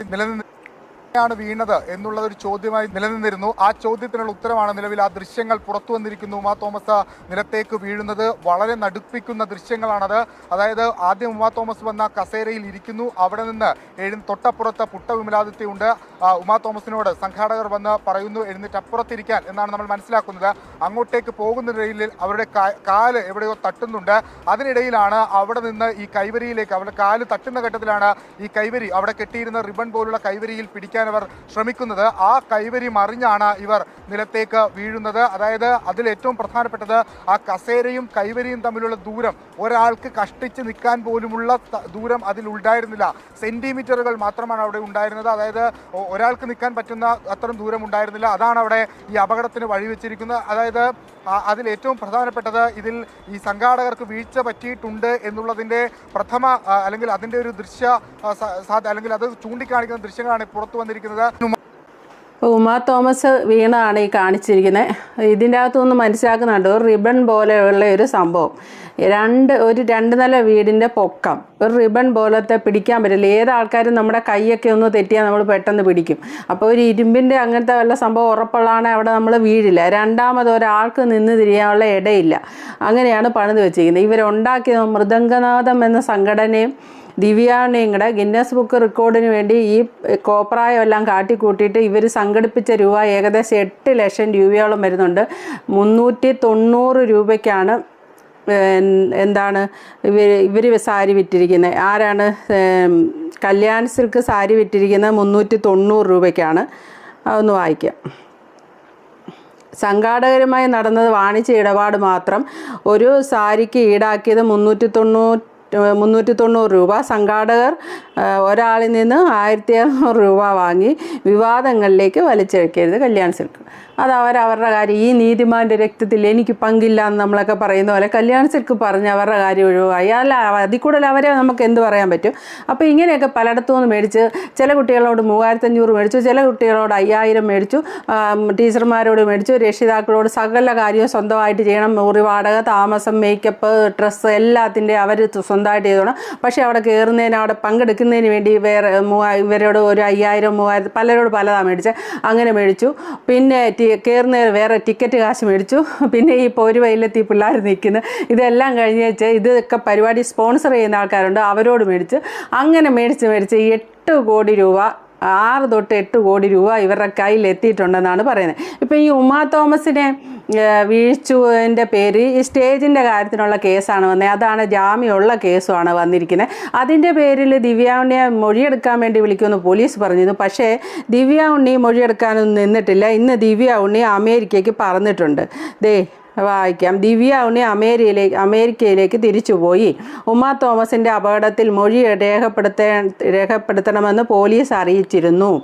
നിലനിന്ന് ാണ് വീണത് എന്നുള്ളത് ഒരു ചോദ്യമായി നിലനിന്നിരുന്നു. ആ ചോദ്യത്തിനുള്ള ഉത്തരമാണ് നിലവിൽ ആ ദൃശ്യങ്ങൾ പുറത്തു വന്നിരിക്കുന്നു. ഉമാ തോമസ് നിലത്തേക്ക് വീഴുന്നത് വളരെ നടുപ്പിക്കുന്ന ദൃശ്യങ്ങളാണത്. അതായത് ആദ്യം ഉമാ തോമസ് വന്ന കസേരയിൽ ഇരിക്കുന്നു. അവിടെ നിന്ന് എഴു തൊട്ടപ്പുറത്ത് പുട്ട വിമലാദിത്യമുണ്ട് ഉമാ തോമസിനോട് സംഘാടകർ വന്ന് പറയുന്നു എഴുന്നേറ്റ് അപ്പുറത്തിരിക്കാൻ എന്നാണ് നമ്മൾ മനസ്സിലാക്കുന്നത്. അങ്ങോട്ടേക്ക് പോകുന്ന പോകുന്നതിനിടയിൽ അവരുടെ കാൽ എവിടെയോ തട്ടുന്നുണ്ട്. അതിനിടയിലാണ് അവിടെ നിന്ന് ഈ കൈവരിയിലേക്ക് അവരുടെ കാൽ തട്ടുന്ന ഘട്ടത്തിലാണ് ഈ കൈവരി അവിടെ കെട്ടിയിരുന്ന റിബൺ പോലുള്ള കൈവരിയിൽ പിടിക്കാൻ അവർ ശ്രമിക്കുന്നത്. ആ കൈവരി മറിഞ്ഞാണ് ഇവർ നിലത്തേക്ക് വീഴുന്നത്. അതായത് അതിൽ ഏറ്റവും പ്രധാനപ്പെട്ടത് ആ കസേരയും കൈവരിയും തമ്മിലുള്ള ദൂരം. ഒരാൾക്ക് കഷ്ടിച്ച് നിൽക്കാൻ പോലുമുള്ള ദൂരം അതിൽ ഉണ്ടായിരുന്നില്ല. സെന്റിമീറ്ററുകൾ മാത്രമാണ് അവിടെ ഉണ്ടായിരുന്നത്. അതായത് ഒരാൾക്ക് നിൽക്കാൻ പറ്റുന്ന അത്രയും ദൂരം ഉണ്ടായിരുന്നില്ല. അതാണ് അവിടെ ഈ അപകടത്തിന് വഴിവെച്ചിരിക്കുന്നത് അതായത് അതിൽ ഏറ്റവും പ്രധാനപ്പെട്ടത് ഇതിൽ ഈ സംഘാടകർക്ക് വീഴ്ച പറ്റിയിട്ടുണ്ട് എന്നുള്ളതിന്റെ പ്രഥമ അല്ലെങ്കിൽ അതിന്റെ ഒരു ദൃശ്യ അല്ലെങ്കിൽ അത് ചൂണ്ടിക്കാണിക്കുന്ന ദൃശ്യങ്ങളാണ് പുറത്തു വന്നിരിക്കുന്നത് ഇപ്പോൾ ഉമാ തോമസ് വീണാണ് ഈ കാണിച്ചിരിക്കുന്നത് ഇതിന്റെ അകത്തുനിന്ന് മനസ്സിലാക്കുന്നുണ്ട് ഒരു റിബൺ പോലെയുള്ള ഒരു സംഭവം. രണ്ട് ഒരു രണ്ട് നില വീടിന്റെ പൊക്കം. ഒരു റിബൺ പോലത്തെ പിടിക്കാൻ പറ്റില്ല. ഏത് ആൾക്കാരും നമ്മുടെ കൈയൊക്കെ ഒന്ന് തെറ്റിയാൽ നമ്മൾ പെട്ടെന്ന് പിടിക്കും. അപ്പോൾ ഒരു ഇരുമ്പിന്റെ അങ്ങനത്തെ വല്ല സംഭവം ഉറപ്പുള്ളതാണ് അവിടെ നമ്മൾ വീഴില്ല. രണ്ടാമത് ഒരാൾക്ക് നിന്ന് തിരിയാനുള്ള ഇടയില്ല. അങ്ങനെയാണ് പണിത് വെച്ചിരിക്കുന്നത്. ഇവരുണ്ടാക്കിയ മൃദംഗനാഥം എന്ന സംഘടനയും ദിവ്യാണയും കൂടെ ഗിന്നസ് ബുക്ക് റെക്കോർഡിന് വേണ്ടി ഈ കോപ്രായം എല്ലാം കാട്ടിക്കൂട്ടിയിട്ട് ഇവർ സംഘടിപ്പിച്ച രൂപ ഏകദേശം എട്ട് ലക്ഷം രൂപയോളം വരുന്നുണ്ട്. മുന്നൂറ്റി തൊണ്ണൂറ് രൂപയ്ക്കാണ് എന്താണ് ഇവർ ഇവർ സാരി വിറ്റിരിക്കുന്നത് ആരാണ് കല്യാൺ സിൽക്ക് സാരി വിറ്റിരിക്കുന്നത് മുന്നൂറ്റി തൊണ്ണൂറ് രൂപയ്ക്കാണ്. അതൊന്ന് വായിക്കാം. സംഘാടകരുമായി നടന്നത് വാണിജ്യ ഇടപാട് മാത്രം. ഒരു സാരിക്ക് ഈടാക്കിയത് മുന്നൂറ്റി തൊണ്ണൂറ്റി മുന്നൂറ്റി തൊണ്ണൂറ് രൂപ. സംഘാടകർ ഒരാളിൽ നിന്ന് ആയിരത്തി അറുന്നൂറ് രൂപ വാങ്ങി വിവാദങ്ങളിലേക്ക് വലിച്ചെഴുക്കരുത് കല്യാൺ സിൽക്ക്. അത് അവരവരുടെ കാര്യം ഈ നീതിമാന്റെ രക്തത്തിൽ എനിക്ക് പങ്കില്ല എന്ന് നമ്മളൊക്കെ പറയുന്ന പോലെ കല്യാൺ സിൽക്ക് പറഞ്ഞ് അവരുടെ കാര്യം ഒഴിവായി. അല്ല അതിൽ കൂടുതൽ അവരെ നമുക്ക് എന്ത് പറയാൻ പറ്റും? അപ്പോൾ ഇങ്ങനെയൊക്കെ പലയിടത്തു നിന്ന് മേടിച്ച് ചില കുട്ടികളോട് മൂവായിരത്തഞ്ഞൂറ് മേടിച്ചു ചില കുട്ടികളോട് അയ്യായിരം മേടിച്ചു ടീച്ചർമാരോട് മേടിച്ചു രക്ഷിതാക്കളോട് സകല കാര്യവും സ്വന്തമായിട്ട് ചെയ്യണം. മുറി വാടക താമസം മേക്കപ്പ് ഡ്രസ്സ് എല്ലാത്തിന്റെ അവർ സ്വന്തമായിട്ട് ചെയ്തോണം. പക്ഷേ അവിടെ കയറുന്നതിന് അവിടെ പങ്കെടുക്കുന്നതിന് വേണ്ടി വേറെ മൂവായി ഇവരോട് ഒരു അയ്യായിരം മൂവായിരം പലരോട് പലതാണ് മേടിച്ചത് അങ്ങനെ മേടിച്ചു. പിന്നെ കയറുന്നതിന് വേറെ ടിക്കറ്റ് കാശ് മേടിച്ചു. പിന്നെ ഈ പോര് വയലെത്തി പിള്ളേർ നിൽക്കുന്നു. ഇതെല്ലാം കഴിഞ്ഞ് വെച്ച് ഇതൊക്കെ പരിപാടി സ്പോൺസർ ചെയ്യുന്ന ആൾക്കാരുണ്ട്. അവരോട് മേടിച്ച്. അങ്ങനെ മേടിച്ച് മേടിച്ച് എട്ട് കോടി രൂപ ആറ് തൊട്ട് എട്ട് കോടി രൂപ ഇവരുടെ കയ്യിൽ എത്തിയിട്ടുണ്ടെന്നാണ് പറയുന്നത്. ഇപ്പം ഈ ഉമാ തോമസിനെ വീഴ്ചുവിന്റെ പേര് ഈ സ്റ്റേജിന്റെ കാര്യത്തിനുള്ള കേസാണ് വന്നത് അതാണ് ജാമ്യമുള്ള കേസുമാണ് വന്നിരിക്കുന്നത്. അതിന്റെ പേരിൽ ദിവ്യ ഉണ്ണിയെ മൊഴിയെടുക്കാൻ വേണ്ടി വിളിക്കുമെന്ന് പോലീസ് പറഞ്ഞിരുന്നു. പക്ഷേ ദിവ്യ ഉണ്ണി മൊഴിയെടുക്കാനൊന്നും നിന്നിട്ടില്ല. ഇന്ന് ദിവ്യ ഉണ്ണി അമേരിക്കയ്ക്ക് പറഞ്ഞിട്ടുണ്ട്. ദേ വായിക്കാം. ദിവ്യ ഉണ്ണി അമേരിയയിലേക്ക് അമേരിക്കയിലേക്ക് തിരിച്ചുപോയി. ഉമ്മ തോമസിന്റെ അപകടത്തിൽ മൊഴി രേഖപ്പെടുത്തേ രേഖപ്പെടുത്തണമെന്ന് പോലീസ് അറിയിച്ചിരുന്നു.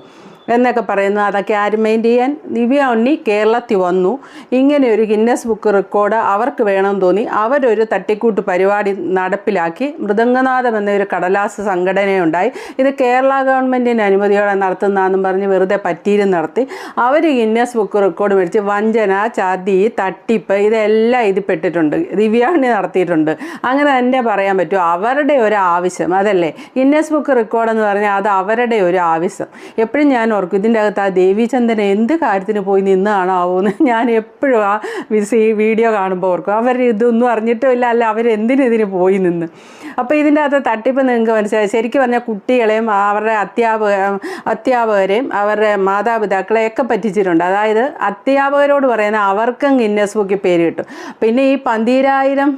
എന്നൊക്കെ പറയുന്നു അതൊക്കെ ആരും മെയിന്റ് ചെയ്യാൻ? ദിവ്യ ഉണ്ണി കേരളത്തിൽ വന്നു. ഇങ്ങനെ ഒരു ഗിന്നസ് ബുക്ക് റെക്കോർഡ് അവർക്ക് വേണം തോന്നി. അവരൊരു തട്ടിക്കൂട്ട് പരിപാടി നടപ്പിലാക്കി. മൃദംഗനാഥം എന്നൊരു കടലാസ് സംഘടനയുണ്ടായി. ഇത് കേരള ഗവൺമെന്റിന്റെ അനുമതിയോടെ നടത്തുന്നതെന്നും പറഞ്ഞ് വെറുതെ പറ്റീരും നടത്തി. അവർ ഗിന്നസ് ബുക്ക് റെക്കോർഡ് മേടിച്ച് വഞ്ചന ചതി തട്ടിപ്പ് ഇതെല്ലാം ഇതിൽ പെട്ടിട്ടുണ്ട്. ദിവ്യാണി നടത്തിയിട്ടുണ്ട്. അങ്ങനെ തന്നെ പറയാൻ പറ്റും. അവരുടെ ഒരു ആവശ്യം. അതല്ലേ? ഗിന്നസ് ബുക്ക് റെക്കോർഡ് എന്ന് പറഞ്ഞാൽ അത് അവരുടെ ഒരു ആവശ്യം. എപ്പോഴും ഞാൻ ഓർക്കും ഇതിന്റെ അകത്ത് ആ ചന്ദന എന്ത് കാര്യത്തിന് പോയി നിന്നാണാവോ എന്ന് ഞാൻ എപ്പോഴും ആ വിസി വീഡിയോ കാണുമ്പോൾ ഓർക്കും. അവർ ഇതൊന്നും അറിഞ്ഞിട്ടുമില്ല. അല്ല അവരെന്തിനും ഇതിന് പോയി നിന്ന്? അപ്പോൾ ഇതിന്റെ അകത്ത് തട്ടിപ്പ് നിങ്ങൾക്ക് മനസ്സിലായി. ശരിക്കും പറഞ്ഞാൽ കുട്ടികളെയും അവരുടെ അധ്യാപക അധ്യാപകരെയും അവരുടെ മാതാപിതാക്കളെയൊക്കെ പറ്റിച്ചിട്ടുണ്ട്. അതായത് അധ്യാപകരോട് പറയുന്ന അവർക്കും ഗിന്നസ് ബുക്കിൽ പേര് കിട്ടും. പിന്നെ ഈ പന്തീരായിരം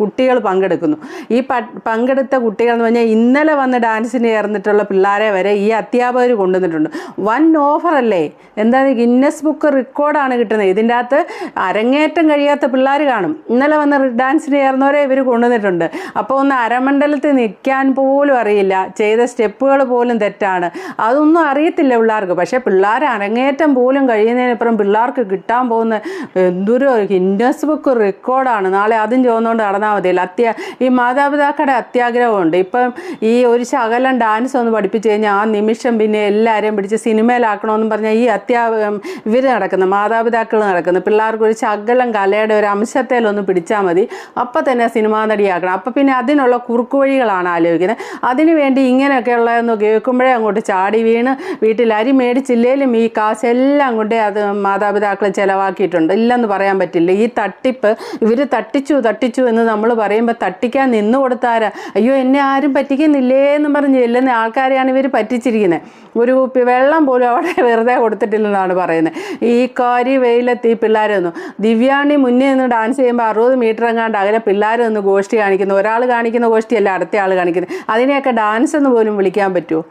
കുട്ടികൾ പങ്കെടുക്കുന്നു. ഈ പങ്കെടുത്ത കുട്ടികൾ എന്ന് പറഞ്ഞാൽ ഇന്നലെ വന്ന് ഡാൻസിന് ചേർന്നിട്ടുള്ള പിള്ളേരെ വരെ ഈ അധ്യാപകർ കൊണ്ടുവന്നിട്ടുണ്ട്. വൻ ഓഫറല്ലേ? എന്താണ് ഗിന്നസ് ബുക്ക് റെക്കോർഡാണ് കിട്ടുന്നത്. ഇതിന്റെ അകത്ത് അരങ്ങേറ്റം കഴിയാത്ത പിള്ളേർ കാണും. ഇന്നലെ വന്ന് ഡാൻസിന് ചേർന്നവരെ ഇവർ കൊണ്ടുവന്നിട്ടുണ്ട്. അപ്പോൾ ഒന്ന് അരമണ്ഡലത്തിൽ നിൽക്കാൻ പോലും അറിയില്ല. ചെയ്ത സ്റ്റെപ്പുകൾ പോലും തെറ്റാണ്. അതൊന്നും അറിയത്തില്ല പിള്ളേർക്ക്. പക്ഷേ പിള്ളേർ അരങ്ങേറ്റം പോലും കഴിയുന്നതിനപ്പുറം പിള്ളേർക്ക് കിട്ടാൻ പോകുന്ന എന്തൊരു ഗിന്നസ് ബുക്ക് റെക്കോർഡാണ്. നാളെ അതും ചോദിച്ചുകൊണ്ട് നടന്നാൽ അല്ല അത്യാ ഈ മാതാപിതാക്കളുടെ അത്യാഗ്രഹമുണ്ട്. ഇപ്പം ഈ ഒരു ശകലം ഡാൻസ് ഒന്ന് പഠിപ്പിച്ചു കഴിഞ്ഞാൽ ആ നിമിഷം പിന്നെ എല്ലാവരെയും പിടിച്ച് സിനിമയിലാക്കണമെന്നും പറഞ്ഞാൽ ഈ അത്യാവശ്യം ഇവർ നടക്കുന്ന മാതാപിതാക്കൾ നടക്കുന്ന പിള്ളേർക്ക് ഒരു ശകലം കലയുടെ ഒരു അംശത്തേലൊന്ന് പിടിച്ചാൽ മതി. അപ്പം തന്നെ സിനിമാ നടിയാക്കണം. അപ്പം പിന്നെ അതിനുള്ള കുറുക്കുവഴികളാണ് ആലോചിക്കുന്നത്. അതിനുവേണ്ടി ഇങ്ങനെയൊക്കെയുള്ളതെന്ന് കേൾക്കുമ്പോഴേ അങ്ങോട്ട് ചാടി വീണ് വീട്ടിൽ അരി മേടിച്ചില്ലേലും ഈ കാശെല്ലാം കൊണ്ട് അത് മാതാപിതാക്കൾ ചിലവാക്കിയിട്ടുണ്ട്. ഇല്ലെന്ന് പറയാൻ പറ്റില്ല. ഈ തട്ടിപ്പ് ഇവർ തട്ടിച്ചു തട്ടിച്ചു എന്ന് നമ്മൾ പറയുമ്പോൾ തട്ടിക്കാൻ നിന്ന് കൊടുത്താരാ? അയ്യോ എന്നെ ആരും പറ്റിക്കുന്നില്ലേ എന്ന് പറഞ്ഞ് ചെല്ലുന്ന ആൾക്കാരെയാണ് ഇവർ പറ്റിച്ചിരിക്കുന്നത് ഒരു കുപ്പി വെള്ളം പോലും അവിടെ വെറുതെ കൊടുത്തിട്ടില്ലെന്നാണ് പറയുന്നത്. ഈ കാരി വെയിലെത്തി ഈ പിള്ളേരൊന്നും ദിവ്യാണി മുന്നേ നിന്ന് ഡാൻസ് ചെയ്യുമ്പോൾ അറുപത് മീറ്റർ എങ്ങാണ്ട് അകലെ പിള്ളേർ നിന്ന് ഗോഷ്ടി കാണിക്കുന്നു. ഒരാൾ കാണിക്കുന്ന ഗോഷ്ടിയല്ല അടുത്ത ആൾ കാണിക്കുന്നത്. അതിനെയൊക്കെ ഡാൻസ് എന്ന് പോലും വിളിക്കാൻ പറ്റുമോ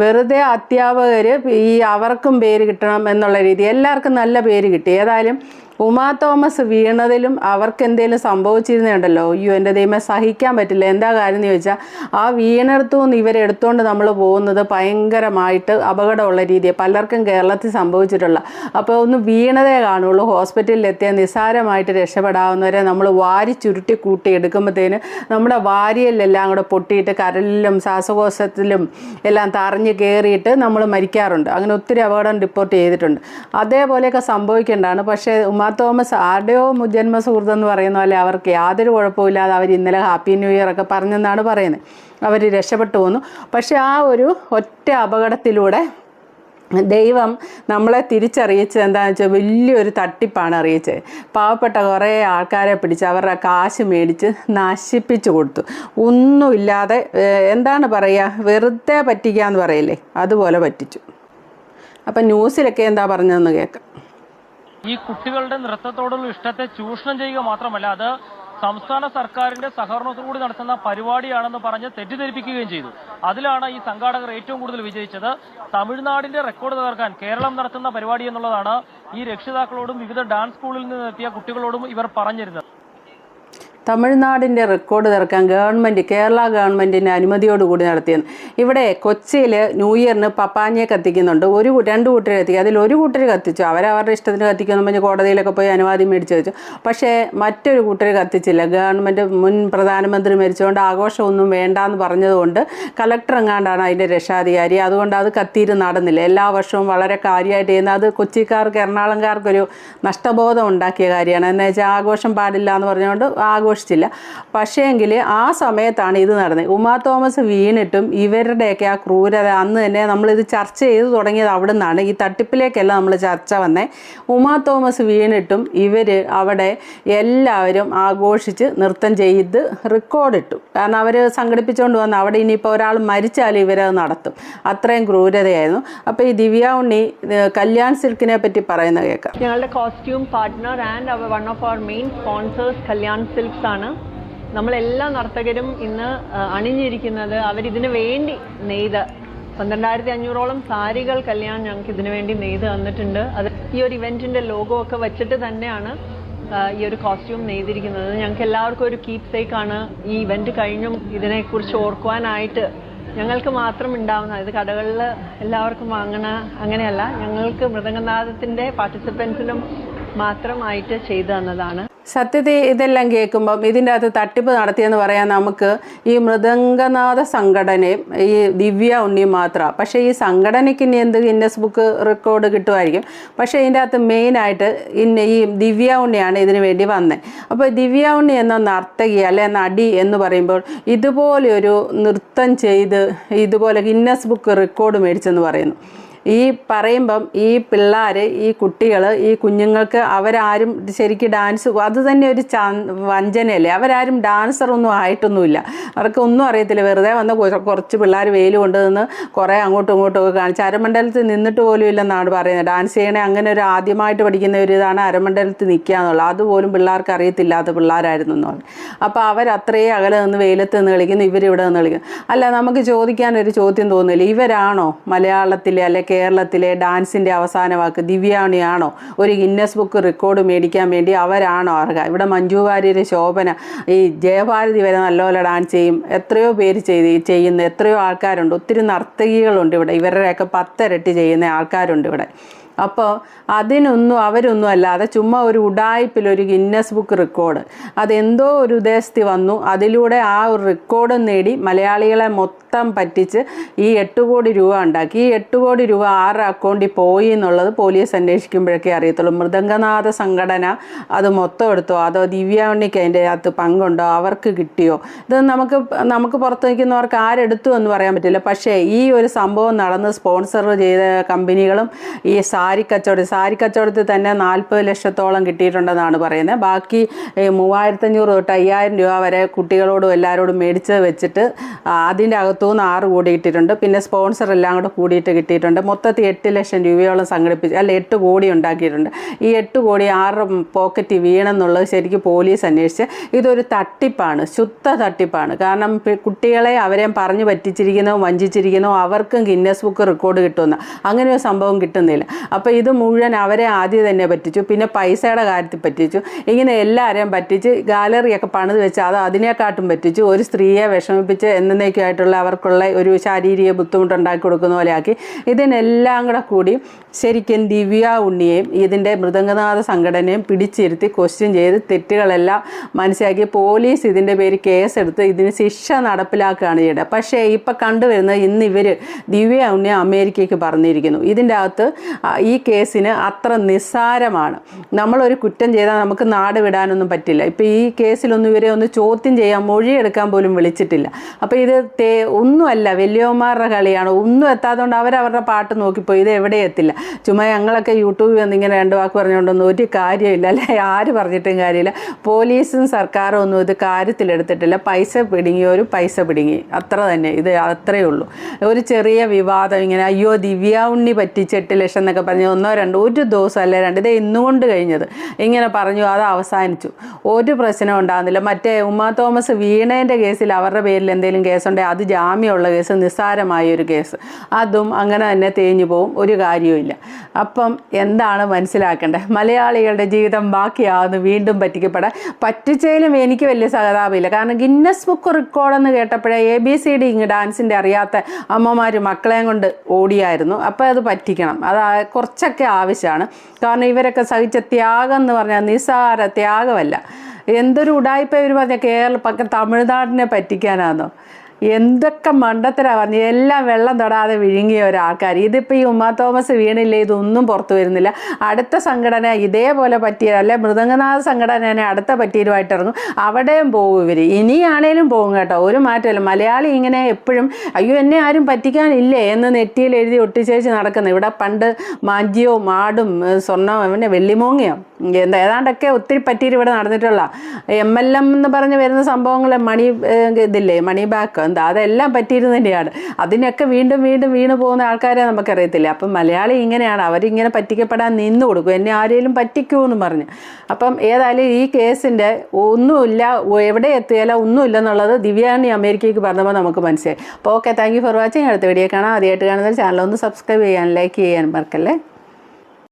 വെറുതെ അധ്യാപകർ ഈ അവർക്കും പേര് കിട്ടണം എന്നുള്ള രീതി. എല്ലാവർക്കും നല്ല പേര് കിട്ടി. ഏതായാലും ഉമാ തോമസ് വീണതിലും അവർക്ക് എന്തെങ്കിലും സംഭവിച്ചിരുന്നുണ്ടല്ലോ അയ്യോ എന്റെ ദൈവമേ സഹിക്കാൻ പറ്റില്ല. എന്താ കാര്യം എന്ന് ചോദിച്ചാൽ ആ വീണെടുത്തു നിന്ന് ഇവരെ എടുത്തുകൊണ്ട് നമ്മൾ പോകുന്നത് ഭയങ്കരമായിട്ട് അപകടമുള്ള രീതിയെ. പലർക്കും കേരളത്തിൽ സംഭവിച്ചിട്ടുള്ള. അപ്പോൾ ഒന്ന് വീണതേ കാണുള്ളൂ. ഹോസ്പിറ്റലിൽ എത്തിയാൽ നിസ്സാരമായിട്ട് രക്ഷപ്പെടാവുന്നവരെ നമ്മൾ വാരി ചുരുട്ടി കൂട്ടി എടുക്കുമ്പോഴത്തേന് നമ്മുടെ വാരിയിലെല്ലാം കൂടെ പൊട്ടിയിട്ട് കരലിലും ശ്വാസകോശത്തിലും എല്ലാം തറഞ്ഞ് കയറിയിട്ട് നമ്മൾ മരിക്കാറുണ്ട്. അങ്ങനെ ഒത്തിരി അപകടം റിപ്പോർട്ട് ചെയ്തിട്ടുണ്ട്. അതേപോലെയൊക്കെ സംഭവിക്കേണ്ടതാണ്. പക്ഷേ ഉമാ തോമസ് ആരുടെയോ മുജന്മ സുഹൃത്ത് എന്ന് പറയുന്ന പോലെ അവർക്ക് യാതൊരു കുഴപ്പമില്ലാതെ അവർ ഇന്നലെ ഹാപ്പി ന്യൂ ഇയർ ഒക്കെ പറഞ്ഞെന്നാണ് പറയുന്നത്. അവർ രക്ഷപ്പെട്ടു പോന്നു. പക്ഷേ ആ ഒരു ഒറ്റ അപകടത്തിലൂടെ ദൈവം നമ്മളെ തിരിച്ചറിയിച്ചത് എന്താണെന്ന് വെച്ചാൽ വലിയൊരു തട്ടിപ്പാണ് അറിയിച്ചത്. പാവപ്പെട്ട കുറേ ആൾക്കാരെ പിടിച്ച് അവരുടെ കാശ് മേടിച്ച് നശിപ്പിച്ചു കൊടുത്തു. ഒന്നുമില്ലാതെ എന്താണ് പറയുക വെറുതെ പറ്റിക്കുക എന്ന് പറയില്ലേ? അതുപോലെ പറ്റിച്ചു. അപ്പം ന്യൂസിലൊക്കെ എന്താ പറഞ്ഞതെന്ന് കേൾക്കാം ഈ കുട്ടികളുടെ നൃത്തത്തോടുള്ള ഇഷ്ടത്തെ ചൂഷണം ചെയ്യുക മാത്രമല്ല അത് സംസ്ഥാന സർക്കാരിന്റെ സഹകരണത്തോടുകൂടി നടത്തുന്ന പരിപാടിയാണെന്ന് പറഞ്ഞ് തെറ്റിദ്ധരിപ്പിക്കുകയും ചെയ്തു. അതിലാണ് ഈ സംഘാടകർ ഏറ്റവും കൂടുതൽ വിജയിച്ചത്. തമിഴ്നാടിന്റെ റെക്കോർഡ് തകർക്കാൻ കേരളം നടത്തുന്ന പരിപാടി എന്നുള്ളതാണ് ഈ രക്ഷിതാക്കളോടും വിവിധ ഡാൻസ് സ്കൂളിൽ നിന്നെത്തിയ കുട്ടികളോടും ഇവർ പറഞ്ഞിരുന്നത്. തമിഴ്നാടിന്റെ റെക്കോർഡ് തീർക്കാൻ ഗവൺമെന്റ് കേരള ഗവൺമെന്റിന്റെ അനുമതിയോടുകൂടി നടത്തിയത് ഇവിടെ കൊച്ചിയിൽ ന്യൂ ഇയറിന് പപ്പാഞ്ഞെ കത്തിക്കുന്നുണ്ട്. ഒരു രണ്ട് കൂട്ടർ കത്തിക്കുക അതിൽ ഒരു കൂട്ടർ കത്തിച്ചു. അവരവരുടെ ഇഷ്ടത്തിന് കത്തിക്കുമെന്ന് പറഞ്ഞ് കോടതിയിലൊക്കെ പോയി അനുവാദി മേടിച്ച് വെച്ചു. പക്ഷേ മറ്റൊരു കൂട്ടർ കത്തിച്ചില്ല. ഗവൺമെന്റ് മുൻ പ്രധാനമന്ത്രി മരിച്ചുകൊണ്ട് ആഘോഷമൊന്നും വേണ്ടാന്ന് പറഞ്ഞതുകൊണ്ട് കലക്ടർ എങ്ങാണ്ടാണ് അതിന്റെ രക്ഷാധികാരി. അതുകൊണ്ട് അത് കത്തിയിട്ട് നടന്നില്ല. എല്ലാ വർഷവും വളരെ കാര്യമായിട്ട് ചെയ്യുന്ന അത് കൊച്ചിക്കാർക്ക് എറണാകുളംകാർക്കൊരു നഷ്ടബോധം ഉണ്ടാക്കിയ കാര്യമാണ്. എന്ന് വെച്ചാൽ ആഘോഷം പാടില്ല എന്ന് പറഞ്ഞുകൊണ്ട് ആഘോഷിച്ചില്ല. പക്ഷേങ്കിൽ ആ സമയത്താണ് ഇത് നടന്നത് ഉമാ തോമസ് വീണിട്ടും ഇവരുടെയൊക്കെ ആ ക്രൂരത അന്ന് തന്നെ നമ്മളിത് ചർച്ച ചെയ്ത് തുടങ്ങിയത് അവിടെ നിന്നാണ് ഈ തട്ടിപ്പിലേക്കല്ല നമ്മൾ ചർച്ച വന്നേ. ഉമാ തോമസ് വീണിട്ടും ഇവർ അവിടെ എല്ലാവരും ആഘോഷിച്ച് നൃത്തം ചെയ്ത് റെക്കോർഡിട്ടു. കാരണം അവർ സംഘടിപ്പിച്ചുകൊണ്ട് വന്ന അവിടെ ഇനിയിപ്പോൾ ഒരാൾ മരിച്ചാൽ ഇവരത് നടത്തും. അത്രയും ക്രൂരതയായിരുന്നു. അപ്പോൾ ഈ ദിവ്യ ഉണ്ണി കല്യാൺ സിൽക്കിനെ പറ്റി പറയുന്ന കേൾക്കാം ഞങ്ങളുടെ costume partner and one of our main sponsors Kalyan silks ആണ്. നമ്മളെല്ലാ നർത്തകരും ഇന്ന് അണിഞ്ഞിരിക്കുന്നത് അവരിതിനു വേണ്ടി നെയ്ത് പന്ത്രണ്ടായിരത്തി അഞ്ഞൂറോളം സാരികൾ കല്യാൺ ഞങ്ങൾക്ക് ഇതിനു വേണ്ടി നെയ്ത് തന്നിട്ടുണ്ട്. അത് ഈ ഒരു ഇവന്റിന്റെ ലോഗോ ഒക്കെ വെച്ചിട്ട് തന്നെയാണ് ഈ ഒരു കോസ്റ്റ്യൂം നെയ്തിരിക്കുന്നത്. ഞങ്ങൾക്ക് എല്ലാവർക്കും ഒരു കീപ് സേക്ക് ആണ് ഈ ഇവന്റ് കഴിഞ്ഞും ഇതിനെക്കുറിച്ച് ഓർക്കുവാനായിട്ട് ഞങ്ങൾക്ക് മാത്രം ഉണ്ടാവുന്ന ഇത് കടകളിൽ എല്ലാവർക്കും വാങ്ങണ അങ്ങനെയല്ല ഞങ്ങൾക്ക് മൃദംഗനാഥത്തിന്റെ പാർട്ടിസിപ്പൻസിനും മാത്രമായിട്ട് ചെയ്തു തന്നതാണ്. സത്യത്തിൽ ഇതെല്ലാം കേൾക്കുമ്പം ഇതിന്റെ അകത്ത് തട്ടിപ്പ് നടത്തിയെന്ന് പറയാൻ നമുക്ക് ഈ മൃദംഗനാഥ സംഘടനയും ഈ ദിവ്യ ഉണ്ണിയും മാത്രമാണ് പക്ഷേ ഈ സംഘടനയ്ക്ക് ഇനി എന്ത് ഗിന്നസ് ബുക്ക് റെക്കോർഡ് കിട്ടുമായിരിക്കും. പക്ഷേ ഇതിന്റെ അകത്ത് മെയിനായിട്ട് ഇന്ന ഈ ദിവ്യ ഉണ്ണിയാണ് ഇതിനു വേണ്ടി വന്നത് അപ്പോൾ ദിവ്യ ഉണ്ണി എന്ന നർത്തകി അല്ലെ നടി എന്ന് പറയുമ്പോൾ ഇതുപോലെ ഒരു നൃത്തം ചെയ്ത് ഇതുപോലെ ഗിന്നസ് ബുക്ക് റെക്കോർഡ് മേടിച്ചെന്ന് പറയുന്നു. ഈ പറയുമ്പം ഈ പിള്ളേർ ഈ കുട്ടികൾ ഈ കുഞ്ഞുങ്ങൾക്ക് അവരാരും ശരിക്കും ഡാൻസ് അത് തന്നെ ഒരു ച വഞ്ചനയല്ലേ? അവരാരും ഡാൻസറൊന്നും ആയിട്ടൊന്നുമില്ല. അവർക്ക് ഒന്നും അറിയത്തില്ല. വെറുതെ വന്ന് കുറച്ച് പിള്ളേർ വെയിൽ കൊണ്ടുവന്ന് കുറേ അങ്ങോട്ടും ഇങ്ങോട്ടും ഒക്കെ കാണിച്ച് അരമണ്ഡലത്തിൽ നിന്നിട്ട് പോലും ഇല്ലെന്നാണ് പറയുന്നത്. ഡാൻസ് ചെയ്യണേ അങ്ങനെ ഒരു ആദ്യമായിട്ട് പഠിക്കുന്ന ഒരു ഇതാണ് അരമണ്ഡലത്തിൽ നിൽക്കുക എന്നുള്ളത്. അതുപോലും പിള്ളേർക്ക് അറിയത്തില്ലാത്ത പിള്ളേരായിരുന്നു എന്ന് പറഞ്ഞു. അപ്പോൾ അവരത്രയും അകലെ നിന്ന് വെയിലത്ത് നിന്ന് കളിക്കുന്നു ഇവരിവിടെ നിന്ന് കളിക്കുന്നു. അല്ല നമുക്ക് ചോദിക്കാനൊരു ചോദ്യം തോന്നില്ല ഇവരാണോ മലയാളത്തിലെ അല്ലെ കേരളത്തിലെ ഡാൻസിന്റെ അവസാന വാക്ക് ദിവ്യാണിയാണോ? ഒരു ഗിന്നസ് ബുക്ക് റെക്കോർഡ് മേടിക്കാൻ വേണ്ടി അവരാണോ അർഹ? ഇവിടെ മഞ്ജു വാര്യർ ശോഭന ഈ ജയഭാരതി വരെ നല്ലപോലെ ഡാൻസ് ചെയ്യും. എത്രയോ പേര് ചെയ്ത് ചെയ്യുന്ന എത്രയോ ആൾക്കാരുണ്ട്. ഒത്തിരി നർത്തകികളുണ്ട് ഇവിടെ. ഇവരുടെയൊക്കെ പത്തിരട്ടി ചെയ്യുന്ന ആൾക്കാരുണ്ട് ഇവിടെ. അപ്പോൾ അതിനൊന്നും അവരൊന്നും അല്ലാതെ ചുമ്മാ ഒരു ഉഡായിപ്പിൽ ഒരു ഗിന്നസ് ബുക്ക് റെക്കോർഡ്. അതെന്തോ ഒരു ഉദ്ദേശത്തിൽ വന്നു. അതിലൂടെ ആ ഒരു റെക്കോർഡും നേടി മലയാളികളെ മൊത്തം മൊത്തം പറ്റിച്ച് ഈ എട്ട് കോടി രൂപ ഉണ്ടാക്കി. ഈ എട്ട് കോടി രൂപ ആറ് അക്കൗണ്ടിൽ പോയി എന്നുള്ളത് പോലീസ് അന്വേഷിക്കുമ്പോഴൊക്കെ അറിയത്തുള്ളൂ. മൃദംഗനാഥ സംഘടന അത് മൊത്തം എടുത്തോ? അതോ ദിവ്യാവണ്ണിക്ക് അതിന്റെ അകത്ത് പങ്കുണ്ടോ? അവർക്ക് കിട്ടിയോ? ഇത് നമുക്ക് നമുക്ക് പുറത്ത് നിൽക്കുന്നവർക്ക് ആരെടുത്തു എന്ന് പറയാൻ പറ്റില്ല. പക്ഷേ ഈ ഒരു സംഭവം നടന്ന് സ്പോൺസർ ചെയ്ത കമ്പനികളും ഈ സാരി കച്ചവടം സാരി കച്ചവടത്തിൽ തന്നെ നാൽപ്പത് ലക്ഷത്തോളം കിട്ടിയിട്ടുണ്ടെന്നാണ് പറയുന്നത്. ബാക്കി മൂവായിരത്തഞ്ഞൂറ് തൊട്ട് അയ്യായിരം രൂപ വരെ കുട്ടികളോടും എല്ലാവരോടും മേടിച്ച് വെച്ചിട്ട് അതിന്റെ അതിന്റെ അകത്തുനിന്ന് ആറ് കോടി കിട്ടിയിട്ടുണ്ട് പിന്നെ സ്പോൺസർ എല്ലാം കൂടെ കൂടിയിട്ട് കിട്ടിയിട്ടുണ്ട്. മൊത്തത്തിൽ എട്ട് ലക്ഷം രൂപയോളം സംഘടിപ്പിച്ച് അല്ല എട്ട് കോടി ഉണ്ടാക്കിയിട്ടുണ്ട്. ഈ എട്ട് കോടി ആറ് പോക്കറ്റ് വീണെന്നുള്ളത് ശരിക്കും പോലീസ് അന്വേഷിച്ച് ഇതൊരു തട്ടിപ്പാണ് ശുദ്ധ തട്ടിപ്പാണ്. കാരണം കുട്ടികളെ അവരെ പറഞ്ഞു പറ്റിച്ചിരിക്കുന്നോ വഞ്ചിച്ചിരിക്കുന്നോ അവർക്കും ഗിന്നസ് ബുക്ക് റെക്കോർഡ് കിട്ടുന്ന അങ്ങനെ ഒരു സംഭവം കിട്ടുന്നില്ല. അപ്പോൾ ഇത് മുഴുവൻ അവരെ ആദ്യം തന്നെ പറ്റിച്ചു. പിന്നെ പൈസയുടെ കാര്യത്തിൽ പറ്റിച്ചു. ഇങ്ങനെ എല്ലാവരെയും പറ്റിച്ച് ഗാലറിയൊക്കെ പണിത് വെച്ച് അത് അതിനെക്കാട്ടും പറ്റിച്ചു ഒരു സ്ത്രീയെ വിഷമിപ്പിച്ച് എന്നേക്കുമായിട്ടുള്ള അവർക്കുള്ള ഒരു ശാരീരിക ബുദ്ധിമുട്ടുണ്ടാക്കി കൊടുക്കുന്ന പോലെയാക്കി. ഇതിനെല്ലാം കൂടെ കൂടി ശരിക്കും ദിവ്യ ഉണ്ണിയെയും ഇതിന്റെ മൃദംഗനാഥ സംഘടനയും പിടിച്ചിരുത്തി ക്വസ്റ്റ്യൻ ചെയ്ത് തെറ്റുകളെല്ലാം മനസ്സിലാക്കി പോലീസ് ഇതിന്റെ പേര് കേസെടുത്ത് ഇതിന് ശിക്ഷ നടപ്പിലാക്കുകയാണ് ചെയ്യേണ്ടത് പക്ഷേ ഇപ്പം കണ്ടുവരുന്നത് ഇന്ന് ഇവർ ദിവ്യ ഉണ്ണിയെ അമേരിക്കയ്ക്ക് പറഞ്ഞിരിക്കുന്നു. ഇതിന്റെ അകത്ത് ഈ കേസിന് അത്ര നിസ്സാരമാണ്. നമ്മളൊരു കുറ്റം ചെയ്താൽ നമുക്ക് നാട് വിടാനൊന്നും പറ്റില്ല. ഇപ്പം ഈ കേസിലൊന്നും ഇവരെ ഒന്ന് ചോദ്യം ചെയ്യാൻ മൊഴിയെടുക്കാൻ പോലും വിളിച്ചിട്ടില്ല. അപ്പോൾ ഇത് ഒന്നുമല്ല വലിയവന്മാരുടെ കളിയാണ്. ഒന്നും എത്താത്തതുകൊണ്ട് അവരവരുടെ പാട്ട് നോക്കിപ്പോയി. ഇത് എവിടെ എത്തില്ല. ചുമ്മാ ഞങ്ങളൊക്കെ യൂട്യൂബിൽ വന്ന് ഇങ്ങനെ രണ്ട് വാക്ക് പറഞ്ഞുകൊണ്ടൊന്നും ഒരു കാര്യമില്ല അല്ലെ? ആര് പറഞ്ഞിട്ടും കാര്യമില്ല. പോലീസും സർക്കാരും ഒന്നും ഇത് കാര്യത്തിലെടുത്തിട്ടില്ല. പൈസ പിടുങ്ങിയൊരു പൈസ പിടുങ്ങി. അത്ര തന്നെ. ഇത് അത്രയേ ഉള്ളൂ. ഒരു ചെറിയ വിവാദം ഇങ്ങനെ അയ്യോ ദിവ്യ ഉണ്ണി പറ്റിച്ച് എട്ട് ലക്ഷം എന്നൊക്കെ പറഞ്ഞ് ഒന്നോ രണ്ടോ ഒരു ദിവസം അല്ലേ രണ്ട് ഇത് ഇന്നുകൊണ്ട് കഴിഞ്ഞത്. ഇങ്ങനെ പറഞ്ഞു അത് അവസാനിച്ചു. ഒരു പ്രശ്നം ഉണ്ടാകുന്നില്ല. മറ്റേ ഉമ്മ തോമസ് വീണേന്റെ കേസിൽ അവരുടെ പേരിൽ എന്തെങ്കിലും കേസുണ്ടെങ്കിൽ അത് ജാമ്യമുള്ള കേസ് നിസ്സാരമായ ഒരു കേസ്. അതും അങ്ങനെ തന്നെ തേഞ്ഞു പോവും. ഒരു കാര്യവുമില്ല. അപ്പം എന്താണ് മനസ്സിലാക്കേണ്ടത്? മലയാളികളുടെ ജീവിതം ബാക്കിയാവുന്നു. വീണ്ടും പറ്റിക്കപ്പെടാൻ പറ്റിച്ചതിലും എനിക്ക് വലിയ സഹതാപമില്ല. കാരണം ഗിന്നസ് ബുക്ക് റെക്കോർഡെന്ന് കേട്ടപ്പോഴേ എ ബി സി ഡി ഇങ്ങ് ഡാൻസിന്റെ അറിയാത്ത അമ്മമാർ മക്കളെയും കൊണ്ട് ഓടിയായിരുന്നു. അപ്പോൾ അത് പറ്റിക്കണം. അത് കുറച്ചൊക്കെ ആവശ്യമാണ്. കാരണം ഇവരൊക്കെ സഹിച്ച ത്യാഗം എന്ന് പറഞ്ഞാൽ നിസ്സാര ത്യാഗമല്ല. എന്തൊരു ഉടായ്പ ഇവർ പറഞ്ഞ കേരള പക്ക തമിഴ്നാടിനെ പറ്റിക്കാനാണോ എന്തൊക്കെ മണ്ടത്തരാ പറഞ്ഞു എല്ലാം വെള്ളം തൊടാതെ വിഴുങ്ങിയ ഒരാൾക്കാർ. ഇതിപ്പോൾ ഈ ഉമ്മ തോമസ് വീണില്ലേ? ഇതൊന്നും പുറത്തു വരുന്നില്ല. അടുത്ത സംഘടന ഇതേപോലെ പറ്റിയ അല്ലെ മൃദംഗനാഥ സംഘടന അടുത്ത പറ്റിയതുമായിട്ട് ഇറങ്ങും. അവിടെയും പോകും ഇവർ ഇനിയാണേലും പോകും കേട്ടോ. ഒരു മാറ്റമില്ല. മലയാളി ഇങ്ങനെ എപ്പോഴും അയ്യോ എന്നെ ആരും പറ്റിക്കാനില്ലേ? എന്ന് നെറ്റിയിൽ എഴുതി ഒട്ടിച്ചേച്ച് നടക്കുന്നത് ഇവിടെ പണ്ട് മാഞ്ചിയോ മാടും സ്വർണോ പിന്നെ വെള്ളിമോങ്ങയോ? എന്താ ഏതാണ്ടൊക്കെ ഒത്തിരി പറ്റിയിട്ട് ഇവിടെ നടന്നിട്ടുള്ള എം എൽ എം എന്ന് പറഞ്ഞ് വരുന്ന സംഭവങ്ങൾ മണി ഇതില്ലേ? Money back. എന്താ അതെല്ലാം പറ്റിയിരുന്നു തന്നെയാണ് അതിനൊക്കെ വീണ്ടും വീണ്ടും വീണ് പോകുന്ന ആൾക്കാരെ നമുക്കറിയത്തില്ല? അപ്പം മലയാളി ഇങ്ങനെയാണ്. അവരിങ്ങനെ പറ്റിക്കപ്പെടാൻ നിന്ന് കൊടുക്കും. എന്നെ ആരെങ്കിലും പറ്റിക്കൂ എന്ന് പറഞ്ഞ്. അപ്പം ഏതായാലും ഈ കേസിന്റെ ഒന്നുമില്ല എവിടെ എത്തിയാലോ ഒന്നുമില്ല എന്നുള്ളത് ദിവ്യാണി അമേരിക്കയ്ക്ക് പറഞ്ഞപ്പോൾ നമുക്ക് മനസ്സിലായി. അപ്പോൾ okay thank you for watching. അടുത്ത വീഡിയോ കാണാം. ആദ്യമായിട്ട് കാണുന്ന ചാനൽ ഒന്ന് സബ്സ്ക്രൈബ് ചെയ്യാൻ ലൈക്ക് ചെയ്യാൻ മറക്കല്ലേ?